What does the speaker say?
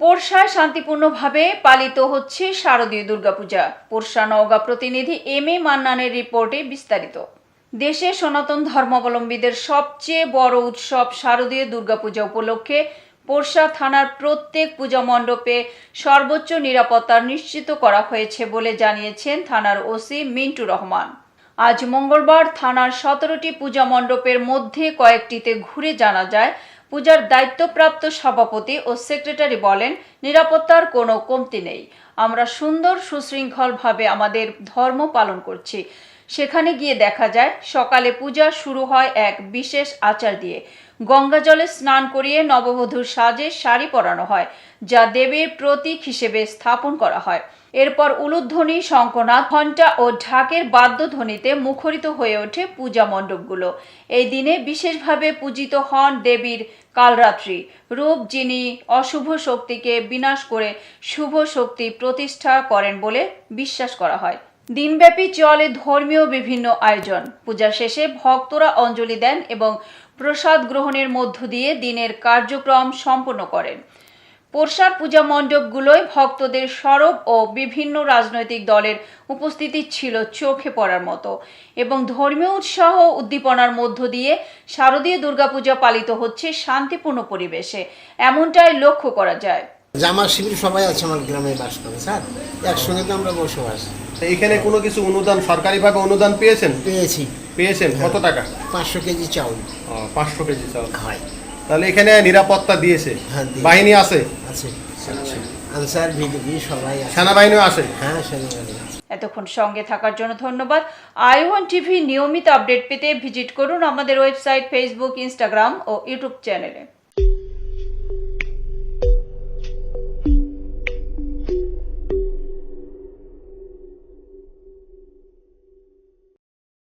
পোরশায় শান্তিপূর্ণভাবে পালিত হচ্ছে শারদীয় দুর্গাপূজা। পোরশা নওগাঁ প্রতিনিধি এম এ মান্নানের রিপোর্টে বিস্তারিত। দেশে সনাতন ধর্মাবলম্বীদের সবচেয়ে বড় উৎসব শারদীয় দুর্গাপূজা উপলক্ষে পোরশা থানার প্রত্যেক পূজা মণ্ডপে সর্বোচ্চ নিরাপত্তা নিশ্চিত করা হয়েছে বলে জানিয়েছেন থানার ওসি মিন্টু রহমান। আজ মঙ্গলবার থানার সতেরোটি পূজা মণ্ডপের মধ্যে কয়েকটিতে ঘুরে জানা যায় পূজার দায়িত্বপ্রাপ্ত সভাপতি ও সেক্রেটারি বলেন, নিরাপত্তার কোনো কমতি নেই। আমরা সুন্দর, সুশৃঙ্খলভাবে আমাদের ধর্ম পালন করছি। সেখানে গিয়ে দেখা যায়, সকালে পূজা শুরু হয় এক বিশেষ আচার দিয়ে। গঙ্গা জলে স্নান করিয়ে নববধূর সাজে শাড়ি পরানো হয়, যা দেবীর প্রতীক হিসেবে স্থাপন করা হয়। এরপর উলুধ্বনি শঙ্খনাথ ঘণ্টা ও ঢাকের বাদ্যধ্বনিতে মুখরিত হয়ে ওঠে পূজা মণ্ডপগুলো। এই দিনে বিশেষভাবে পূজিত হন দেবীর কালরাত্রি। রূপ যিনি অশুভ শক্তিকে বিনাশ করে শুভ শক্তি প্রতিষ্ঠা করেন বলে বিশ্বাস করা হয়। দিনব্যাপী চলে ধর্মীয় বিভিন্ন আয়োজন। পূজা শেষে ভক্তরা অঞ্জলি দেন এবং প্রসাদ গ্রহণের মধ্য দিয়ে দিনের কার্যক্রম সম্পন্ন করেন। পোরশার পূজা মণ্ডপগুলোয় ভক্তদের সরব ও বিভিন্ন রাজনৈতিক দলের উপস্থিতি ছিল চোখে পড়ার মতো। এবং ধর্মীয় উৎসাহ উদ্দীপনার মধ্য দিয়ে শারদীয় দুর্গাপূজা পালিত হচ্ছে শান্তিপূর্ণ পরিবেশে। এমনটাই লক্ষ্য করা যায়। জামা শিবির সবাই আছে আমার গ্রামে বাস করে স্যার। একসঙ্গে তো আমরা বসবাস। এখানে কোনো কিছু অনুদান সরকারিভাবে অনুদান পেয়েছেন? পেয়েছি। পেয়েছেন? কত টাকা? পাঁচশো কেজি চাউল। পাঁচশো কেজি চাল হয়। তাহলে এখানে নিরাপত্তা দিয়েছে। হ্যাঁ, বাহিনী আছে? আছে। আনসার ভিডিপি সবাই সেনাবাহিনীও আছে? হ্যাঁ সেনাবাহিনী আছে। এতক্ষণ সঙ্গে থাকার জন্য ধন্যবাদ। আই ওয়ান টিভি নিয়মিত আপডেট পেতে ভিজিট করুন আমাদের ওয়েবসাইট ফেসবুক ইনস্টাগ্রাম ও ইউটিউব চ্যানেলে।